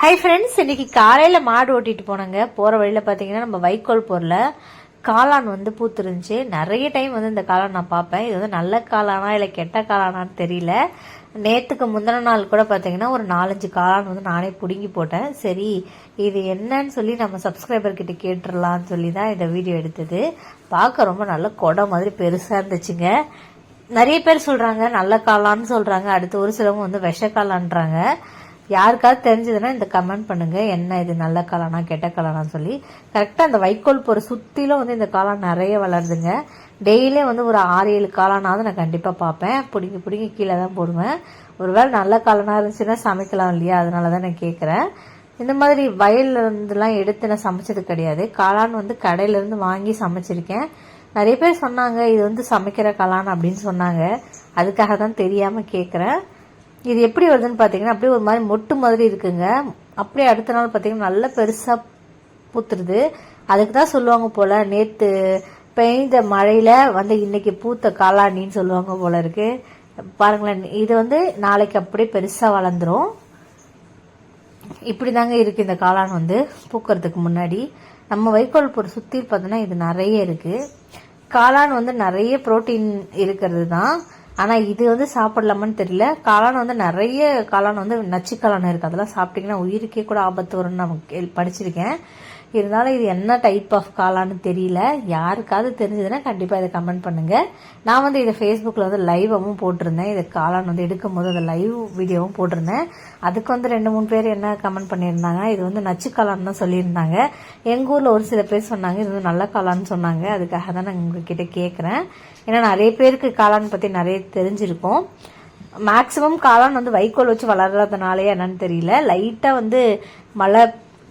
Hi friends இன்னைக்கு காலையில் மாடு ஓட்டிட்டு போனாங்க. போகிற வழியில் பார்த்தீங்கன்னா நம்ம வைக்கோல் போரில் காளான் வந்து பூத்துருந்துச்சு. நிறைய டைம் வந்து இந்த காளான் நான் பார்ப்பேன். இது வந்து நல்ல காளானா இல்லை கெட்ட காளானான்னு தெரியல. நேற்றுக்கு முந்தின நாள் கூட பார்த்தீங்கன்னா ஒரு நாலஞ்சு காளான் வந்து நானே பிடுங்கி போட்டேன். சரி இது என்னன்னு சொல்லி நம்ம சப்ஸ்கிரைபர்கிட்ட கேட்டுடலான்னு சொல்லி தான் இந்த வீடியோ எடுத்தது. பார்க்க ரொம்ப நல்ல கொடை மாதிரி பெருசாக இருந்துச்சுங்க. நிறைய பேர் சொல்கிறாங்க நல்ல காளான்னு சொல்கிறாங்க அடுத்து ஒரு சிலவங்க வந்து விஷ காளான்றாங்க யாருக்காவது தெரிஞ்சதுன்னா இந்த கமெண்ட் பண்ணுங்க. என்ன இது நல்ல காளானா கெட்ட காளானான்னு சொல்லி. கரெக்டாக அந்த வைக்கோல் போகிற சுற்றிலும் வந்து இந்த காளான் நிறைய வளருதுங்க. டெய்லியும் வந்து ஒரு ஆறு ஏழு காளானாவது நான் கண்டிப்பாக பார்ப்பேன். பிடிங்கி பிடிங்கி கீழே தான் போடுவேன். ஒருவேளை நல்ல காளானா இருந்துச்சுன்னா சமைக்கலாம் இல்லையா? அதனால தான் நான் கேட்குறேன் இந்த மாதிரி வயல்லேருந்துலாம் எடுத்து நான் சமைச்சது கிடையாது. காளான் வந்து கடையிலேருந்து வாங்கி சமைச்சிருக்கேன். நிறைய பேர் சொன்னாங்க இது வந்து சமைக்கிற காளான் அப்படின்னு சொன்னாங்க. அதுக்காக தான் தெரியாமல் கேட்குறேன் இது எப்படி வருதுன்னு பார்த்தீங்கன்னா அப்படியே ஒரு மாதிரி மொட்டு மாதிரி இருக்குங்க. அப்படியே அடுத்த நாள் பார்த்தீங்கன்னா நல்ல பெருசாக பூத்துருது. அதுக்கு தான் சொல்லுவாங்க போல நேற்று பெய்த மழையில் வந்து இன்னைக்கு பூத்த காளானின்னு சொல்லுவாங்க போல இருக்கு. பாருங்களேன் இது வந்து நாளைக்கு அப்படியே பெருசாக வளர்ந்துரும். இப்படி தாங்க இருக்குது இந்த காளான் வந்து பூக்கறதுக்கு முன்னாடி. நம்ம வைக்கோல் பொருள் சுற்றி பார்த்தோன்னா இது நிறைய இருக்குது காளான் வந்து நிறைய புரோட்டீன் இருக்கிறது தான். ஆனால் இது வந்து சாப்பிடலாமான்னு தெரியல. காளான் வந்து நிறைய காளான் வந்து நச்சு காளான் இருக்கு. அதெல்லாம் சாப்பிட்டீங்கன்னா உயிருக்கே கூட ஆபத்து வரும்னு நான் படிச்சிருக்கேன். இருந்தாலும் இது என்ன டைப் ஆஃப் காலான்னு தெரியல. யாருக்காவது தெரிஞ்சதுன்னா கண்டிப்பாக இதை கமெண்ட் பண்ணுங்கள் நான் வந்து இதை ஃபேஸ்புக்கில் வந்து லைவாகவும் போட்டிருந்தேன். இது காளான் வந்து எடுக்கும் போது அதை லைவ் வீடியோவும் போட்டிருந்தேன். அதுக்கு வந்து ரெண்டு மூணு பேர் என்ன கமெண்ட் பண்ணியிருந்தாங்க இது வந்து நச்சு காளான் தான் சொல்லியிருந்தாங்க. எங்கள் ஊரில் ஒரு சில பேர் சொன்னாங்க இது வந்து நல்ல காலான்னு சொன்னாங்க. அதுக்காக தான் நான் உங்ககிட்ட கேட்குறேன் ஏன்னா நிறைய பேருக்கு காளான் பற்றி நிறைய தெரிஞ்சிருக்கும். மேக்ஸிமம் காளான் வந்து வைக்கோல் வச்சு வளர்றதுனாலே என்னன்னு தெரியல. லைட்டாக வந்து மழை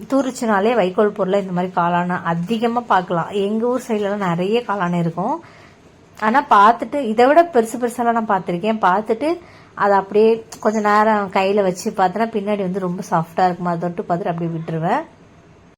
தூரிச்சினாலே வைக்கோல் பொருளாக இந்த மாதிரி காளானை அதிகமாக பார்க்கலாம். எங்கள் ஊர் சைட்லலாம் நிறைய காளானை இருக்கும். ஆனால் பார்த்துட்டு இதை விட பெருசு பெருசாலாம் நான் பார்த்துருக்கேன். பார்த்துட்டு அதை அப்படியே கொஞ்சம் நேரம் கையில் வச்சு பார்த்தோன்னா பின்னாடி வந்து ரொம்ப சாஃப்டாக இருக்குமா? அதை தொட்டு பார்த்துட்டு அப்படியே விட்டுருவேன்.